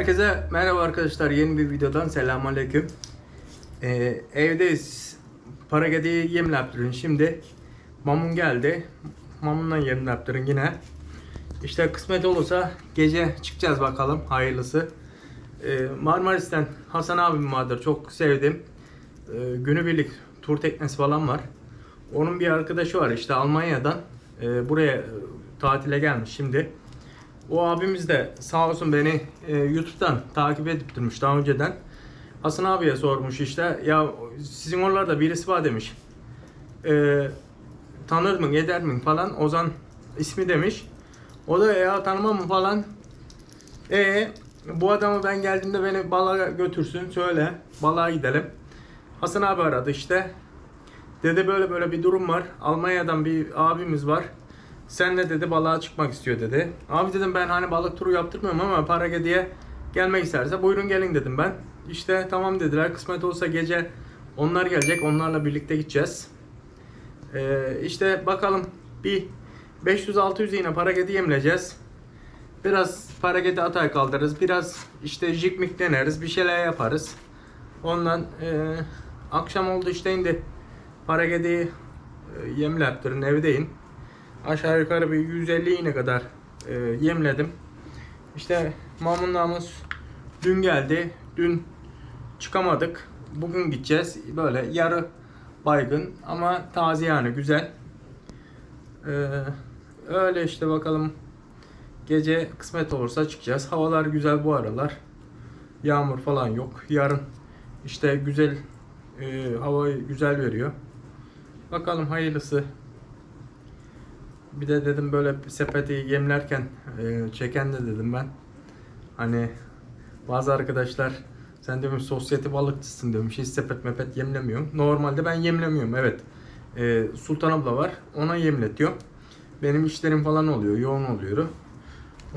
Herkese merhaba arkadaşlar. Yeni bir videodan selamünaleyküm. Ee, evdeyiz. Paragedi'yi yem yaptırın. Şimdi mamun geldi. Mamundan yem yaptırın yine. İşte kısmet olursa gece çıkacağız bakalım. Hayırlısı. Ee, Marmaris'ten Hasan abim vardır. Çok sevdim. Ee, günübirlik tur teknesi falan var. Onun bir arkadaşı var işte Almanya'dan. Ee, buraya tatile gelmiş şimdi. O abimiz de sağ olsun beni e, YouTube'dan takip edip durmuş daha önceden. Hasan abiye sormuş işte ya sizin oralarda birisi var demiş. E, tanır mı eder mi falan Ozan ismi demiş. O da ya tanımam mı falan. E bu adamı ben geldiğimde beni balığa götürsün söyle balığa gidelim. Hasan abi aradı işte. Dedi böyle böyle bir durum var. Almanya'dan bir abimiz var. Senle dedi balığa çıkmak istiyor dedi. Abi dedim ben hani balık turu yaptırmıyorum ama para diye gelmek isterse buyurun gelin dedim ben. İşte tamam dediler. Kısmet olsa gece onlar gelecek. Onlarla birlikte gideceğiz. Ee, işte bakalım bir 500-600 yine paragedi yemleyeceğiz. Biraz paragedi atay kaldırırız. Biraz işte jikmik deneriz. Bir şeyler yaparız. Ondan e, akşam oldu işte indi. Paragedi'yi e, yemle yaptırın evdeyim. Aşağı yukarı bir 150 iğne kadar e, yemledim. İşte mamunlamız dün geldi. Dün çıkamadık. Bugün gideceğiz. Böyle yarı baygın ama taze yani güzel. Ee, öyle işte bakalım. Gece kısmet olursa çıkacağız. Havalar güzel bu aralar. Yağmur falan yok. Yarın işte güzel e, havayı güzel veriyor. Bakalım hayırlısı. Bir de dedim böyle sepeti yemlerken e, çeken de dedim ben. Hani bazı arkadaşlar sen demiş sosyete balıkçısın demiş hiç sepet mepet yemlemiyorum. Normalde ben yemlemiyorum evet. E, Sultan abla var ona yemletiyor. Benim işlerim falan oluyor yoğun oluyor.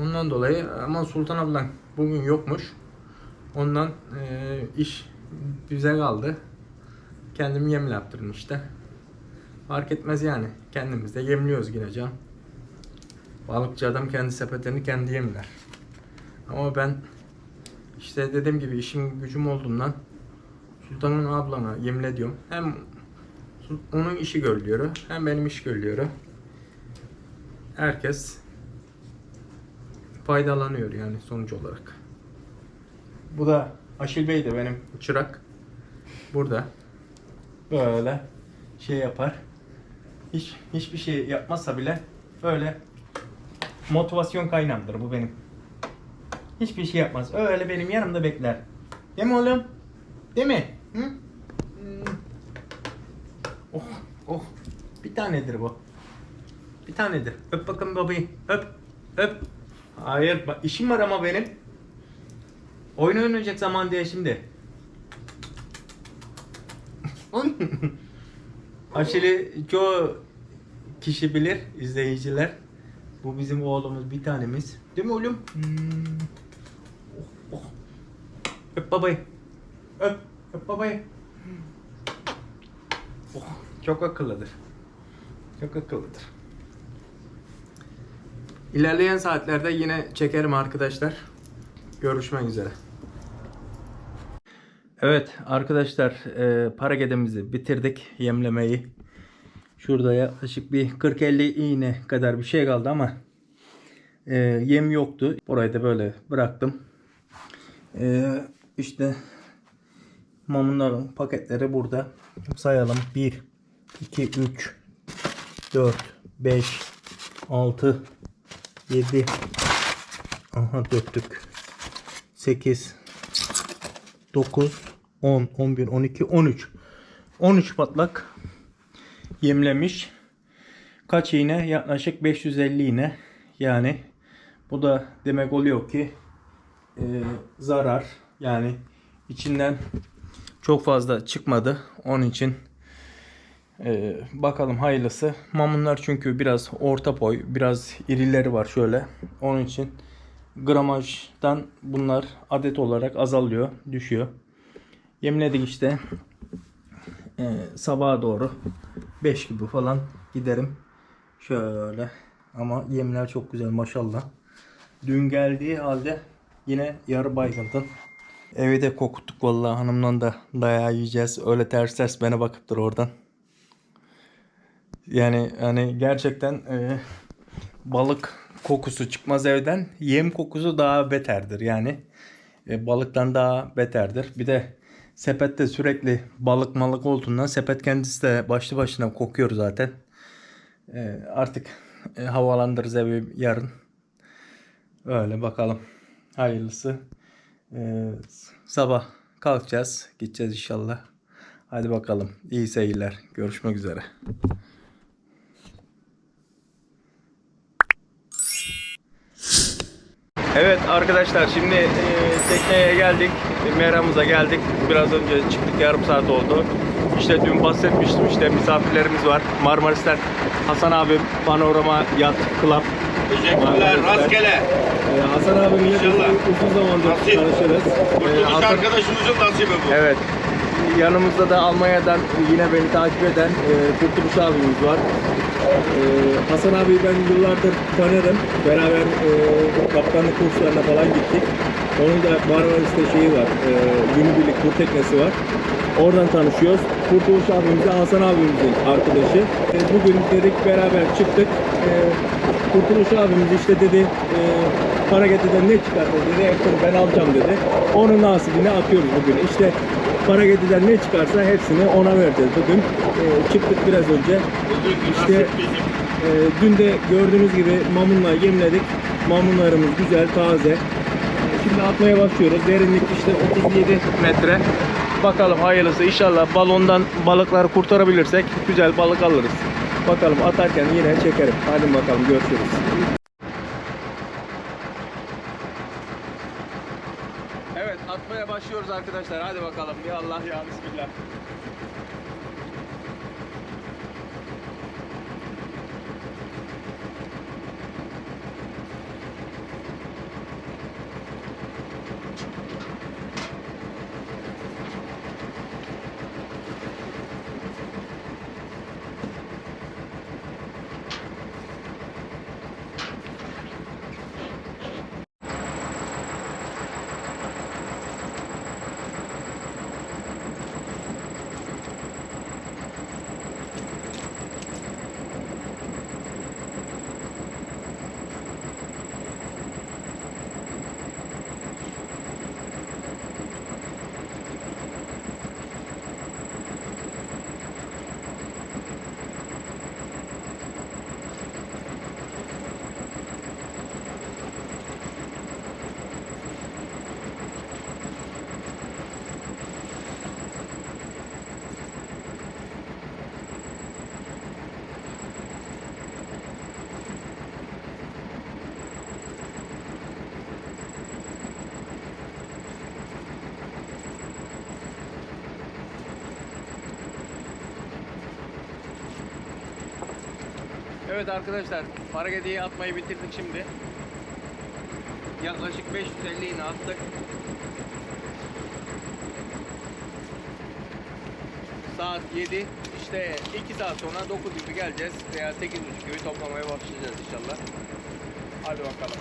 Ondan dolayı ama Sultan ablan bugün yokmuş. Ondan e, iş bize kaldı. Kendim yemle yaptırdım işte. Fark etmez yani. Kendimiz de yemliyoruz yine can. Balıkçı adam kendi sepetini kendi yemler. Ama ben işte dediğim gibi işim gücüm olduğundan Sultan'ın ablana yemle diyorum. Hem onun işi görülüyor hem benim iş görülüyor. Herkes faydalanıyor yani sonuç olarak. Bu da Aşil Bey de benim çırak. Burada. Böyle şey yapar. Hiç hiçbir şey yapmazsa bile böyle motivasyon kaynağımdır bu benim. Hiçbir şey yapmaz. Öyle benim yanımda bekler. Değil mi oğlum? Değil mi? Hı? Hmm. Oh, oh. Bir tanedir bu. Bir tanedir. Öp bakın babayı. Öp. Öp. Hayır, işim var ama benim. Oyun oynayacak zaman diye şimdi. Aşili çoğu kişi bilir, izleyiciler. Bu bizim oğlumuz bir tanemiz. Değil mi oğlum? Hmm. Oh, oh. Öp babayı. Öp. Öp babayı. Oh, çok akıllıdır. Çok akıllıdır. İlerleyen saatlerde yine çekerim arkadaşlar. Görüşmek üzere. Evet arkadaşlar e, paragedemizi bitirdik yemlemeyi. Şurada yaklaşık bir 40-50 iğne kadar bir şey kaldı ama e, yem yoktu. Burayı da böyle bıraktım. E, işte mamunların paketleri burada. Sayalım. 1, 2, 3, 4, 5, 6, 7, aha döktük. 8, 9, 10, 11, 12, 13. 13 patlak yemlemiş. Kaç iğne? Yaklaşık 550 iğne. Yani bu da demek oluyor ki e, zarar. Yani içinden çok fazla çıkmadı. Onun için e, bakalım hayırlısı. Mamunlar çünkü biraz orta boy, biraz irileri var şöyle. Onun için gramajdan bunlar adet olarak azalıyor, düşüyor. Yemledik işte. Ee, sabaha doğru 5 gibi falan giderim. Şöyle. Ama yemler çok güzel maşallah. Dün geldiği halde yine yarı baygındın. Evi de kokuttuk vallahi hanımla da dayağı yiyeceğiz. Öyle ters ters bana bakıp dur oradan. Yani hani gerçekten e, balık kokusu çıkmaz evden. Yem kokusu daha beterdir yani. E, balıktan daha beterdir. Bir de sepette sürekli balık malık olduğundan sepet kendisi de başlı başına kokuyor zaten. E, artık e, havalandırırız evi yarın. Öyle bakalım. Hayırlısı. E, sabah kalkacağız. Gideceğiz inşallah. Hadi bakalım. İyi seyirler. Görüşmek üzere. Evet arkadaşlar şimdi e, tekneye geldik. Meramıza geldik. Biraz önce çıktık yarım saat oldu. İşte dün bahsetmiştim işte misafirlerimiz var. Marmaris'ten Hasan abim Panorama Yat Club. Teşekkürler. Rastgele. Ee, Hasan abimle İnşallah. uzun zamandır Nasip. tanışırız. Kurtuluş Hasan- arkadaşımızın nasibi bu. Evet. Yanımızda da Almanya'dan yine beni takip eden e, Kurtuluş abimiz var. E, Hasan abi ben yıllardır tanırım. Beraber e, kaptanlık kurslarına falan gittik. Onun da Marmaris'te şeyi var. E, günübirlik kur teknesi var. Oradan tanışıyoruz. Kurtuluş abimiz de Hasan abimizin arkadaşı. E, bugün dedik beraber çıktık. E, Kurtuluş abimiz işte dedi e, Paragetti'den ne çıkarsa dedi hepsini ben alacağım dedi. Onun nasibini atıyoruz bugün. İşte Paragetti'den ne çıkarsa hepsini ona vereceğiz bugün. E, çıktık biraz önce. İşte e, dün de gördüğünüz gibi mamunla yemledik. Mamunlarımız güzel, taze. Şimdi atmaya başlıyoruz. Derinlik işte 37 metre. Bakalım hayırlısı inşallah balondan balıkları kurtarabilirsek güzel balık alırız. Bakalım atarken yine çekerim. Hadi bakalım görüşürüz. Evet atmaya başlıyoruz arkadaşlar. Hadi bakalım. Ya Allah ya Bismillah. Evet arkadaşlar, Paragedi'yi atmayı bitirdik şimdi. Yaklaşık 550 iğne attık. Saat 7. İşte 2 saat sonra 9 gibi geleceğiz veya 8.30 gibi toplamaya başlayacağız inşallah. Hadi bakalım.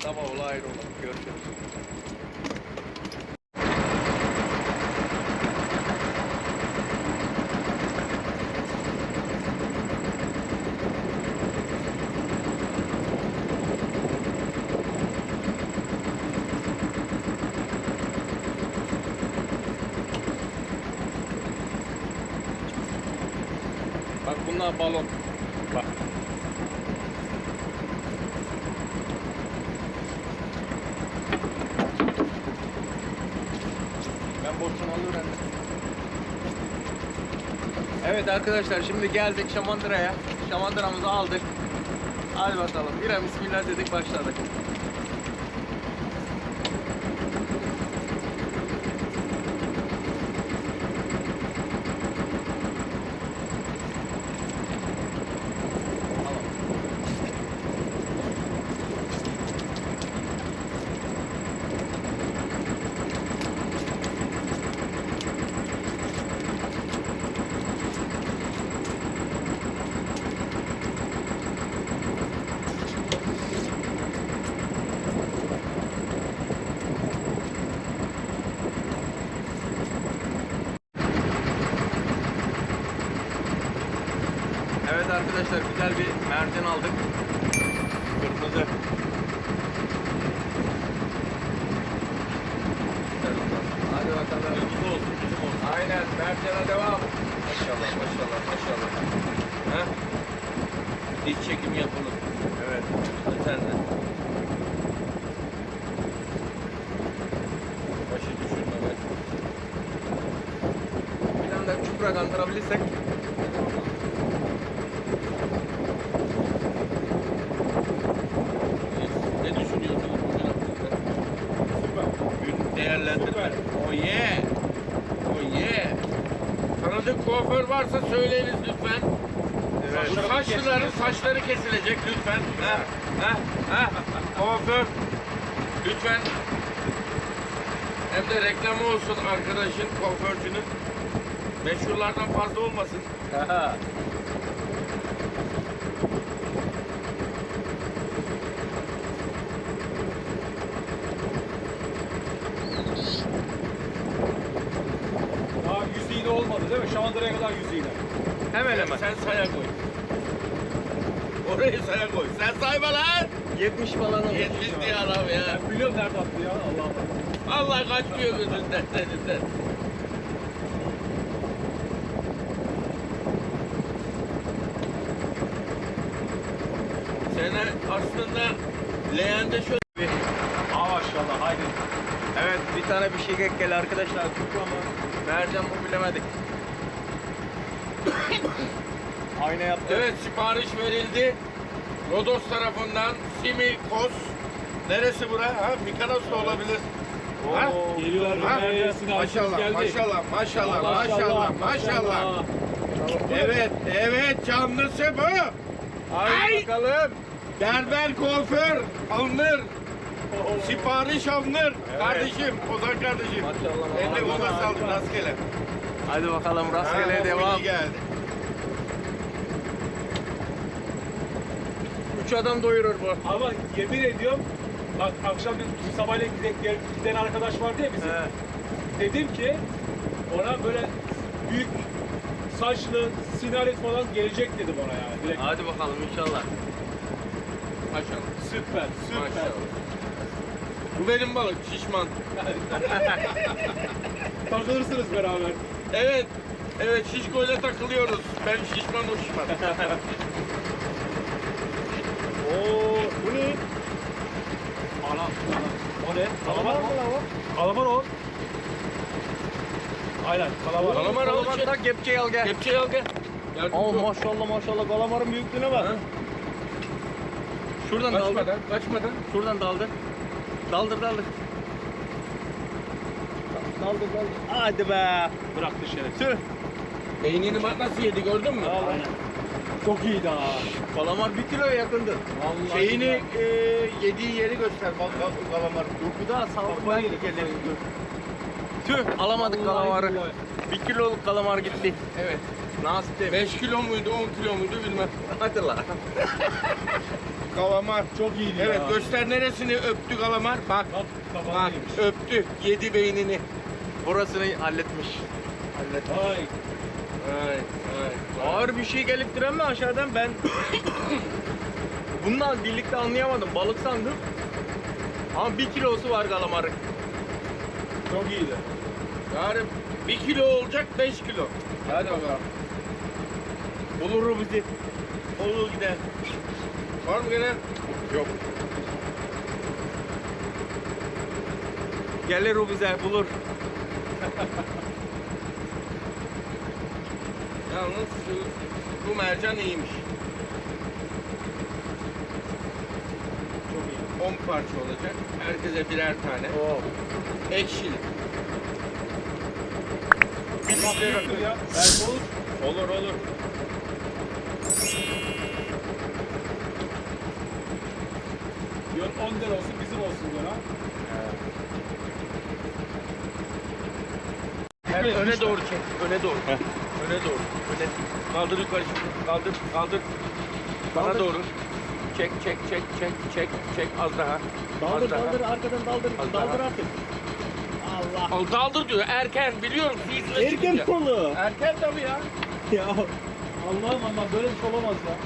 Sabah ola ayrı olalım. Görüşürüz. Balon. Bak. Ben boşuna alıyorum. Evet arkadaşlar şimdi geldik Şamandıra'ya. Şamandıramızı aldık. Hadi bakalım. An bismillah dedik başladık. İç çekim yapalım. Evet. De. Başı düşürme. Bir anda çupra kandırabilirsek. Ne düşünüyorsunuz bugün hakkında? Gün değerlendirme. Oh yeah. Oh yeah. Tanıdık kuaför varsa söyleyiniz lütfen. Bu saçlıların saçları kesilecek lütfen. Ha, ha, ha. Kuaför. Lütfen. Hem de reklamı olsun arkadaşın, kuaförcünün. Meşhurlardan fazla olmasın. Daha yüz iğne olmadı değil mi? Şamandıra'ya kadar yüz iğne. Hemen hemen. Sen saya koy. Orayı saya koy. Sen sayma lan. 70 falan olur. 70 diye adam ya. Ben biliyorum nerede attı ya Allah Allah. Allah kaçmıyor gözünden seninden. Sene aslında leğende şöyle Aa maşallah haydi. Evet bir tane bir şey gel arkadaşlar. Çupra mı? Mercan mı bilemedik. Ayna yaptık. Evet sipariş verildi. Rodos tarafından Simikos. Neresi bura? Ha, Mikanos da olabilir. Ha? Geliyorlar Ha? Maşallah, geldi. maşallah, maşallah, maşallah, maşallah. Evet, evet canlısı bu. Haydi Ay! bakalım. Berber kuaför alınır. Sipariş alınır. Kardeşim, Ozan kardeşim. Maşallah. Elle maşallah. ona sağlık, rastgele. Hadi bakalım Ha, rastgele bu devam. geldi. Üç adam doyurur bu. Ama yemin ediyorum bak akşam bir sabahleyin giden, giden arkadaş vardı ya bizim. He. Dedim ki ona böyle büyük saçlı sinaret falan gelecek dedim ona yani. Direkt. Hadi bakalım inşallah. Maşallah. Süper, süper. Maşallah. Bu benim balık, şişman. Takılırsınız beraber. Evet, evet şişkoyla takılıyoruz. Ben şişman, o şişman. Oo, bu ne? Ana, ana. O ne? Kalamar mı? Kalamar o. Aynen, kalamar. Kalamar al tak kepçeyi al gel. Kepçeyi al gel. Yardımcı Oh maşallah maşallah kalamarın büyüklüğüne bak. Şuradan. Kaçmadan, kaçmadan. Şuradan daldır. Daldır daldır. Daldır daldır. Hadi be. Bıraktı şeref. Tüh. Beynini bak nasıl yedi gördün mü? Aynen. Çok iyiydi ha. Kalamar bir kiloya yakındı. Vallahi Şeyini e, yediği yeri göster bal kal- kalamar. Daha sağlıklı gelir. Tüh alamadık kalamarı. billahi. Bir kiloluk kalamar gitti. Evet. Nasip değil. 5 kilo muydu 10 kilo muydu bilmem. Hadi la. Kalamar. Çok iyiydi Evet ya. göster neresini öptü kalamar. Bak. Bak Bak öptü. Yedi beynini. Burasını halletmiş. Halletmiş. Vay. Ay, ay, ay. Ağır bir şey gelip duran mı aşağıdan ben Bununla birlikte anlayamadım. Balık sandım. Ama bir kilosu var kalamarın. Çok iyiydi. Yani 1 kilo olacak 5 kilo. Hadi bakalım. Bulur bizi. Olur gider. Var mı gelen? Yok. Gelir o bize bulur. Yalnız şu, bu mercan iyiymiş. Çok iyi. 10 parça olacak. Herkese birer tane. Oo. Ekşili. Ya. Belki olur. Olur olur. Diyor 10 lira olsun bizim olsun diyor ha. Evet, öne doğru çek. Öne doğru. Öne doğru. Öne. Kaldır yukarı şimdi. Kaldır, kaldır. Bana Kaldır. doğru. Çek, çek, çek, çek, çek, çek. Az daha. Daldır Az daha. daldır arkadan daldır. Az daldır daha. artık. Allah. Al, daldır diyor. Erken biliyorum. Su yüzüne Erken çıkınca. kolu. Erken tabii ya. Ya Allah'ım Allah böyle bir şey olamaz ya.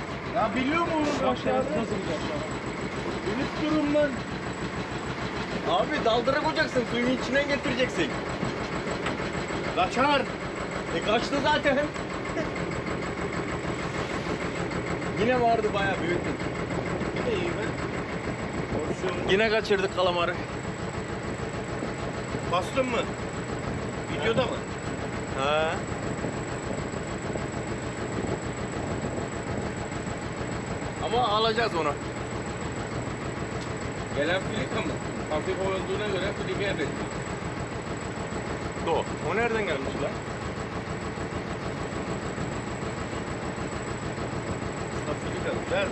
Ya biliyor mu oğlum Bak aşağıda? nasıl bir aşağı? Unut durum lan. Abi daldıra koyacaksın, suyun içine getireceksin. Kaçar. E kaçtı zaten. Yine vardı bayağı büyük. Yine iyi be. Yine kaçırdık kalamarı. Bastın mı? Videoda mı? Ha. Ama alacağız onu. Gelen filika mı? Hafif olduğuna göre filikaya benziyor. Do. O nereden gelmiş lan? Güzel.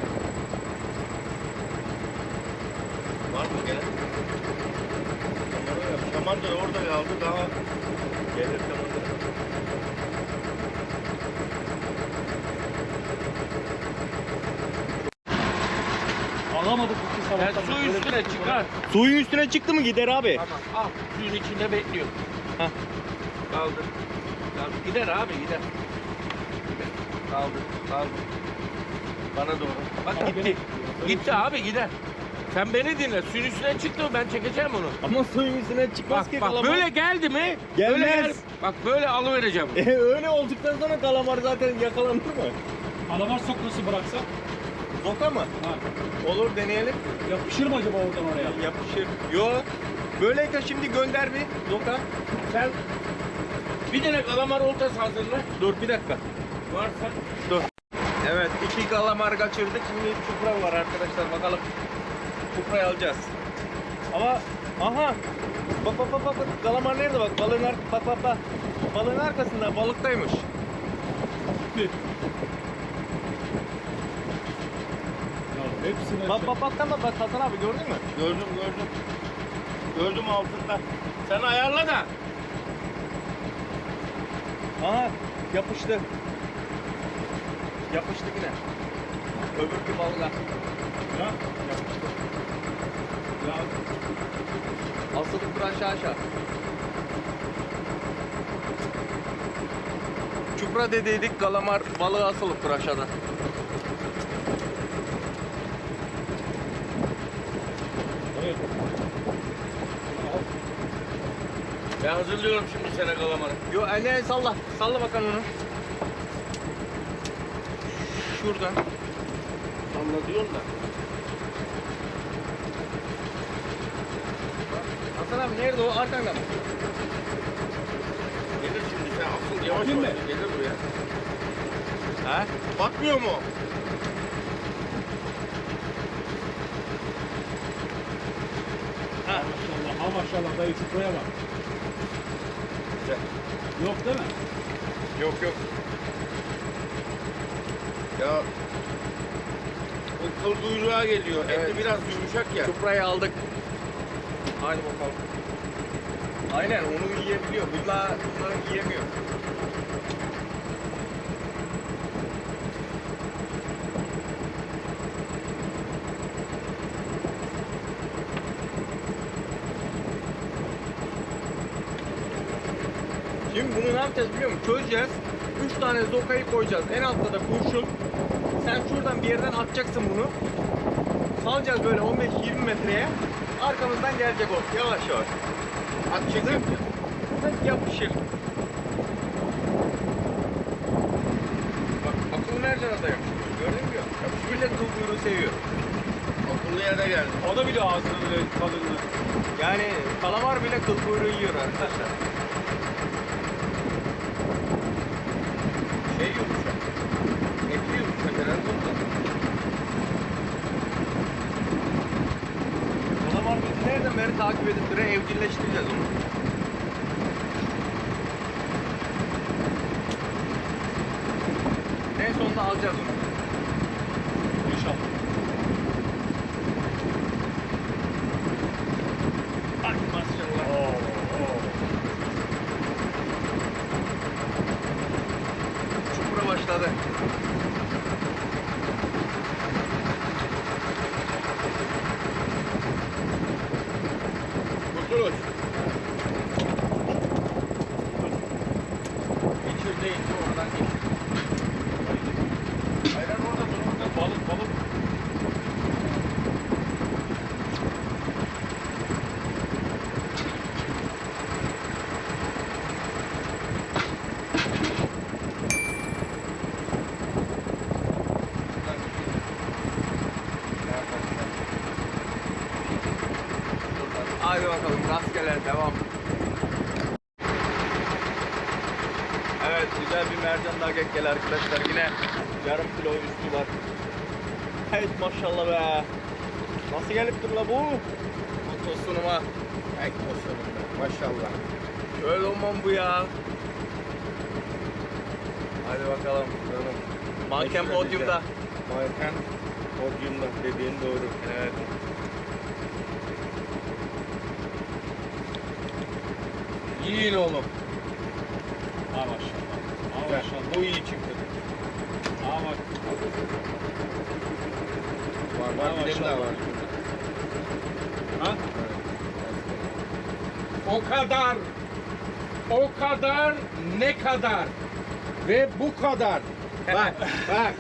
Var mı gelen? Şamandıra, şamandıra orada kaldı daha gelir şamandıra. Alamadık iki Sen sabahtan. su üstüne şey çıkar. Suyun üstüne çıktı mı gider abi? Tamam al. Suyun içinde bekliyor. Heh. Kaldır. Kaldır. Gider abi gider. Gider. Kaldır. Kaldır. Bana doğru. Bak gitti. Gitti abi gider. Sen beni dinle. Suyun üstüne çıktı mı ben çekeceğim onu. Ama suyun üstüne çıkmaz Bak ki bak kalamar. böyle geldi mi? Gelmez. Böyle gel- Bak böyle alıvereceğim. E, öyle olduktan sonra kalamar zaten yakalanır mı? Kalamar sokması bıraksak Zoka mı? ha, Olur deneyelim. yapışır mı acaba oradan oraya? Yapışır. Yo. Böyleyken şimdi gönder bir Zoka. Sen bir tane kalamar oltası hazırla. Dur bir dakika. Varsa Evet iki kalamar kaçırdık. Şimdi çupra var arkadaşlar bakalım. Çuprayı alacağız. Ama aha. Bak bak bak bak. bak. Kalamar nerede bak? Balığın ar bak bak bak. Balığın arkasında balıktaymış. Ya hepsine Bak bak bak tamam bak Hasan abi gördün mü? gördüm gördüm. Gördüm altında. Sen ayarla da. Aha yapıştı. Yapıştı yine. Öbürkü balığa. Ya, yapıştı. Ya Asılık dur aşağı aşağı. Çupra dediydik kalamar balığı asılıp aşağıda. evet. Ben hazırlıyorum şimdi sana kalamarı. Yo anne salla. Salla bakalım onu. Şuradan. Anlatıyorum da. Hasan abi nerede o? Arkanda mı? Gelir şimdi sen asıl yavaş mı? gelir buraya. Ha? Batmıyor mu? Ha maşallah, ha maşallah dayı çupraya bak. Güzel. Yok değil mi? Yok yok. Ya o kıl kuyruğa geliyor. Evet. Eti biraz yumuşak ya. Çuprayı aldık. Hadi bakalım. Aynen onu yiyebiliyor. Bunlar, bunları yiyemiyor. Şimdi bunu ne yapacağız biliyor musun? Çözeceğiz. 3 tane zokayı koyacağız. En altta da kurşun. Sen şuradan bir yerden atacaksın bunu. Salacağız böyle 15-20 metreye. Arkamızdan gelecek o yavaş yavaş. At çekim. Hep yapışır. Bak akıllı mercana da yapışmış. Gördün mü? Yapışmış. Millet kuyruğu seviyor. Akıllı yere geldi. O da bile ağzının böyle tadını. Yani kalamar bile kıl kuyruğu yiyor arkadaşlar. Şey yumuşak. Eti yumuşak herhalde ondan. Kalamar bizi nereden beri takip edip duruyor? Evcilleştireceğiz onu. En sonunda alacağız onu. İnşallah. Ay maşallah. Oo, oo. Çukura başladı. Kurtuluş. Geçir değil. Oradan geçir. Rastgele devam. Evet güzel bir mercan daha gel arkadaşlar. Yine yarım kilo üstü var. Evet maşallah be. Nasıl gelip dur la bu? Bu tosunuma. Ek tosunum maşallah. Şöyle olmam bu ya. Hadi bakalım. Canım. Manken podyumda. Manken podyumda dediğin doğru. Evet. Yiyin oğlum. Ha maşallah. Ha maşallah. Bu iyi çıktı. Ha bak. Var var Ha, bir de maşallah. var. Ha? O kadar. O kadar ne kadar? Ve bu kadar. Bak bak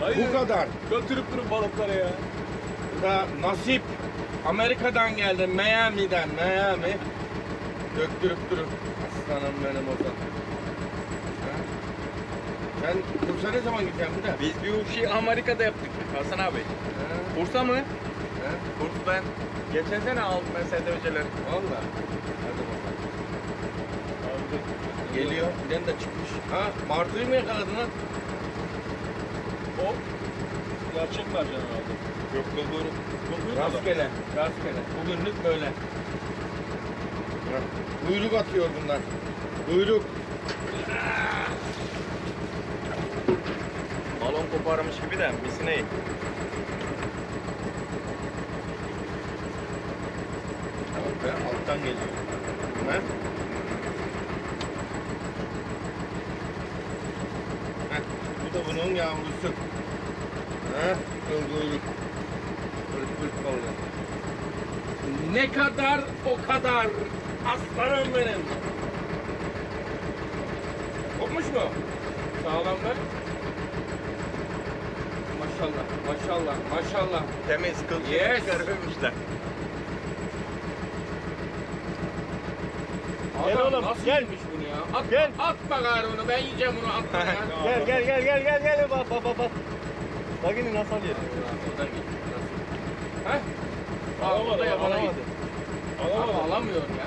Hayır. bu kadar. Götürüp durun balıkları ya. Da nasip Amerika'dan geldi Miami'den Miami. Döktürüp durun. Aslanım benim o zaman. Sen Bursa ne zaman gideceksin bir de? Biz bir şey Amerika'da yaptık Hasan abi. Ha? Bursa mı? Ha? Bursa ben geçen sene aldım ben STV'cileri. Valla. Hadi bakalım. Abi, Geliyor. Bilen de çıkmış. Ha? Martı'yı mı yakaladın lan? O gerçek mercan herhalde. Yok mu da? Rastgele. Rastgele. Bugünlük böyle. Buyruk atıyor bunlar. Buyruk. Balon koparmış gibi de misineyi. Be, alttan geliyor. Ha? Heh, bu da bunun yavrusu. Ha? Buyruk. Kalıyor. Ne kadar o kadar. Aslanım benim. Kopmuş mu? Sağlam be. Maşallah, maşallah, maşallah. Temiz kıl Yes. çıkarmışlar. Adam Gel oğlum, nasıl gel. yemiş bunu ya? Atma, Gel. atma gayrı onu. Ben yiyeceğim bunu. Atma ya. Gel gel gel gel gel gel bak bak bak bak. Bak yine nasıl alıyor? Oradan git. Aa, Alamadı, da yabana alamadı. gitti. Ama Alamadım. alamıyor ya.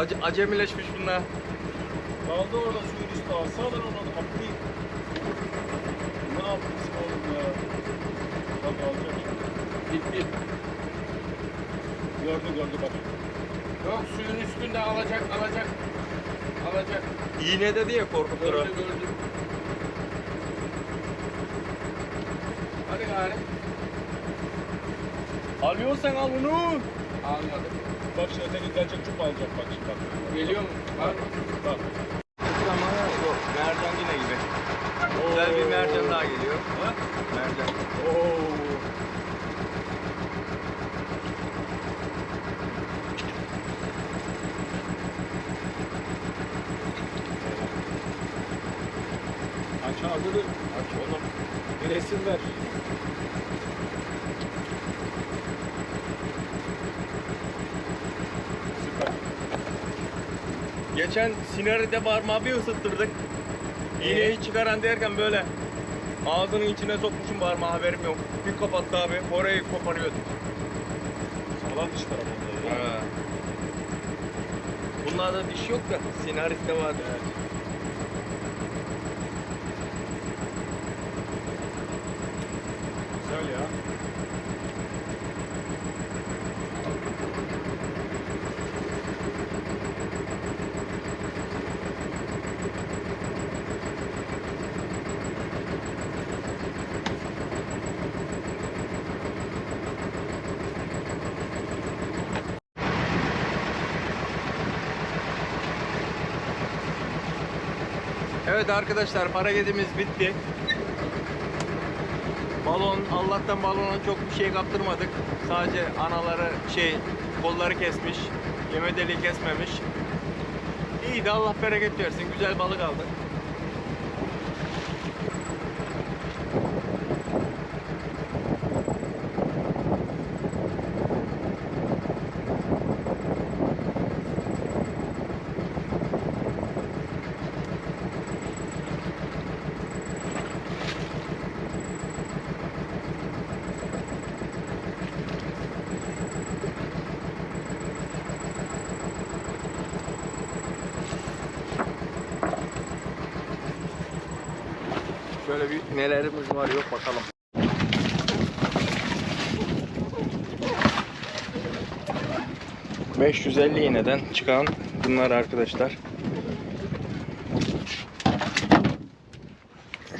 Ac acemileşmiş bunlar. Kaldı orada suyun üstü alsana onu atlayayım. Ne yapmışsın oğlum ya? Bak alacak şimdi. Gitti. Gördü gördü bak. Yok suyun üstünde alacak, alacak. Alacak. İğne dedi ya korkutur o. Gördü, gördü. Hadi gari. Alıyorsan al bunu. Almadı. Bak şimdi öteki gelecek çup alacak bak şimdi bak. Geliyor mu? Bak. Ama yok mercan yine gibi. Güzel bir mercan daha geliyor. Ha? Mercan. Oo. Aç ağzını. Aç oğlum. Bir resim ver. Geçen sinaride parmağı bir ısıttırdık. İğneyi çıkaran derken böyle ağzının içine sokmuşum parmağı haberim yok. Bir kapattı abi. Orayı koparıyordu. Sağlam diş ya. Ha. Bunlarda diş yok da sinariste var. Evet. Güzel ya. Evet arkadaşlar para gedimiz bitti. Balon Allah'tan balona çok bir şey kaptırmadık. Sadece anaları şey kolları kesmiş. Yeme deliği kesmemiş. İyi de Allah bereket versin. Güzel balık aldık. Nelerimiz var yok bakalım. ...550 iğneden çıkan bunlar arkadaşlar.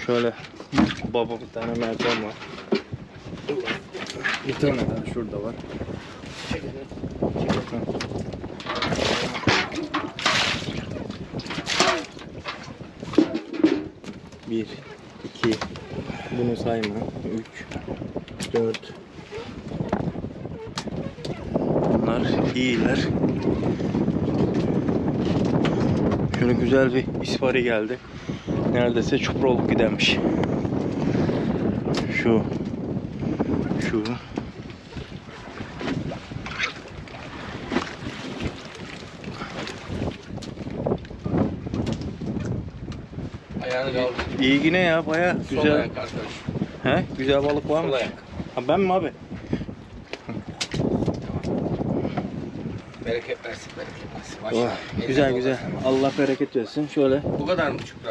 Şöyle baba bir tane mercan var. Bir tane daha şurada var. Bir, sayma. Üç, dört. Bunlar iyiler. Şöyle güzel bir ispari geldi. Neredeyse çuproluk gidermiş. Şu. Şu. Ayağını kaldır. İyi yine ya baya Sol güzel. ayak arkadaş. He? Güzel balık var mı? Sol ayak. Ha ben mi abi? Bereket versin, bereket versin. Oh, güzel güzel. koluna Allah bereket versin. Şöyle. Bu kadar mı çupra?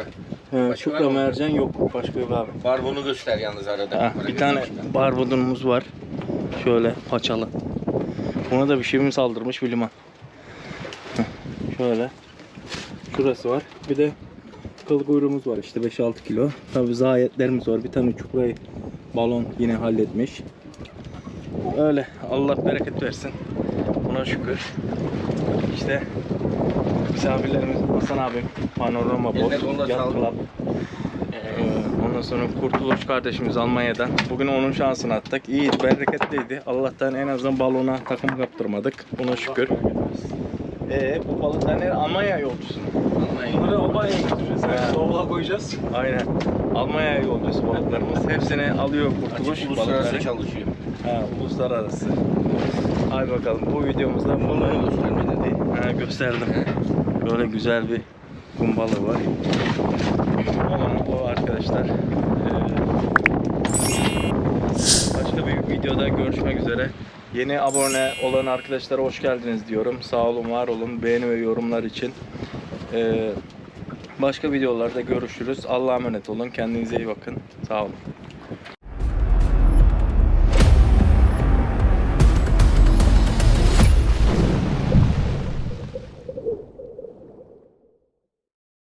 He, mı? mercan yok. Başka yok abi. Var bunu göster yalnız arada. Ha, bir tane göster. barbudumuz var. Şöyle paçalı. Buna da bir şey mi saldırmış bir liman. Şöyle. Şurası var. Bir de kıl kuyruğumuz var işte 5-6 kilo. Tabi zayetlerimiz var. Bir tane çuprayı balon yine halletmiş. Öyle. Allah bereket versin. Buna şükür. İşte misafirlerimiz Hasan abim, Panorama Bot, Yat. Club. Ee, Ondan sonra Kurtuluş kardeşimiz Almanya'dan. Bugün onun şansını attık. İyiydi, bereketliydi. Allah'tan en azından balona takım kaptırmadık. Buna şükür. Ee, bu balıklar ne? Almanya yolcusu. Bunları Almanya'ya götüreceğiz. Yani. Soğuğa koyacağız. Aynen. Almanya yolcusu balıklarımız. Hepsini alıyor Kurtuluş Açık uluslararası çalışıyor. Ha, uluslararası. Hadi bakalım bu videomuzda göstermedin değil. ha, gösterdim. Böyle güzel bir kum balığı var. Olan o arkadaşlar. Ee, başka bir videoda görüşmek üzere. Yeni abone olan arkadaşlara hoş geldiniz diyorum. Sağ olun, var olun. Beğeni ve yorumlar için. Ee, başka videolarda görüşürüz. Allah'a emanet olun. Kendinize iyi bakın. Sağ olun.